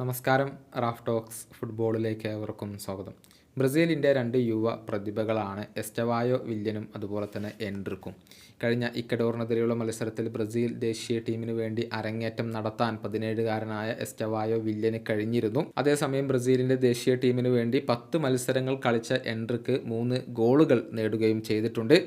നമസ്കാരം Raf talks ഫുട്ബോളിലേക്ക് ഏവർക്കും സ്വാഗതം. ബ്രസീലിന്റെ രണ്ട് യുവ പ്രതിഭകളാണ് എസ്റ്റവായോ വില്യനും അതുപോലെ തന്നെ എൻഡ്രിക്കും. കഴിഞ്ഞ ഇക്കഡോറിനെതിരെയുള്ള മത്സരത്തിൽ ബ്രസീൽ ദേശീയ ടീമിന് വേണ്ടി അരങ്ങേറ്റം നടത്താൻ പതിനേഴുകാരനായ എസ്റ്റവായോ വില്യന് കഴിഞ്ഞിരുന്നു. അതേസമയം ബ്രസീലിന്റെ ദേശീയ ടീമിന് വേണ്ടി പത്ത് മത്സരങ്ങൾ കളിച്ച എൻഡ്രിക്ക് മൂന്ന് ഗോളുകൾ നേടുകയും ചെയ്തിട്ടുണ്ട്.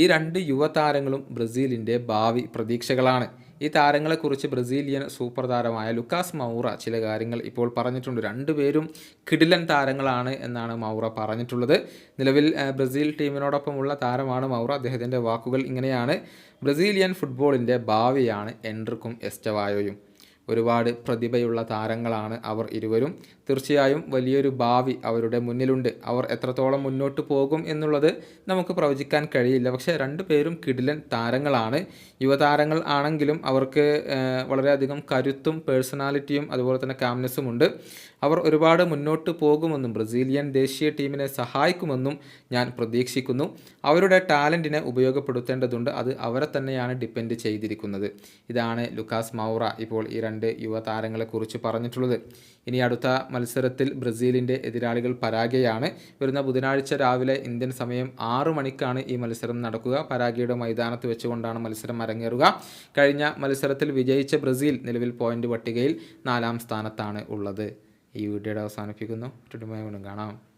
ഈ രണ്ട് യുവതാരങ്ങളും ബ്രസീലിന്റെ ഭാവി പ്രതീക്ഷകളാണ്. ഈ താരങ്ങളെക്കുറിച്ച് ബ്രസീലിയൻ സൂപ്പർ താരമായ ലുക്കാസ് മൗറ ചില കാര്യങ്ങൾ ഇപ്പോൾ പറഞ്ഞിട്ടുണ്ട്. രണ്ടുപേരും കിടിലൻ താരങ്ങളാണ് എന്നാണ് മൗറ പറഞ്ഞിട്ടുള്ളത്. നിലവിൽ ബ്രസീൽ ടീമിനോടൊപ്പമുള്ള താരമാണ് മൗറ. അദ്ദേഹത്തിന്റെ വാക്കുകൾ ഇങ്ങനെയാണ്. ബ്രസീലിയൻ ഫുട്ബോളിന്റെ ഭാവിയാണ് എൻട്രിക്കും എസ്റ്റവായോയും. ഒരുപാട് പ്രതിഭയുള്ള താരങ്ങളാണ് അവർ ഇരുവരും. തീർച്ചയായും വലിയൊരു ഭാവി അവരുടെ മുന്നിലുണ്ട്. അവർ എത്രത്തോളം മുന്നോട്ട് പോകും എന്നുള്ളത് നമുക്ക് പ്രവചിക്കാൻ കഴിയില്ല. പക്ഷേ രണ്ടു പേരും കിടിലൻ താരങ്ങളാണ്. യുവതാരങ്ങൾ ആണെങ്കിലും അവർക്ക് വളരെയധികം കരുത്തും പേഴ്സണാലിറ്റിയും അതുപോലെ തന്നെ കാംനെസ്സും ഉണ്ട്. അവർ ഒരുപാട് മുന്നോട്ട് പോകുമെന്നും ബ്രസീലിയൻ ദേശീയ ടീമിനെ സഹായിക്കുമെന്നും ഞാൻ പ്രതീക്ഷിക്കുന്നു. അവരുടെ ടാലന്റിനെ ഉപയോഗപ്പെടുത്തേണ്ടതുണ്ട്. അത് അവരെ തന്നെയാണ് ഡിപ്പെൻഡ് ചെയ്തിരിക്കുന്നത്. ഇതാണ് ലുക്കാസ് മൗറ ഇപ്പോൾ ഈ രണ്ട് യുവതാരങ്ങളെക്കുറിച്ച് പറഞ്ഞിട്ടുള്ളത്. ഇനി അടുത്ത മത്സരത്തിൽ ബ്രസീലിന്റെ എതിരാളികൾ പരാഗയാണ്. വരുന്ന ബുധനാഴ്ച രാവിലെ ഇന്ത്യൻ സമയം ആറു മണിക്കാണ് ഈ മത്സരം നടക്കുക. പരാഗയുടെ മൈതാനത്ത് വെച്ചുകൊണ്ടാണ് മത്സരം അരങ്ങേറുക. കഴിഞ്ഞ മത്സരത്തിൽ വിജയിച്ച ബ്രസീൽ നിലവിൽ പോയിന്റ് പട്ടികയിൽ നാലാം സ്ഥാനത്താണ് ഉള്ളത്. ഈ വീഡിയോയുടെ അവസാനിപ്പിക്കുന്നു. വീണ്ടും കാണാം.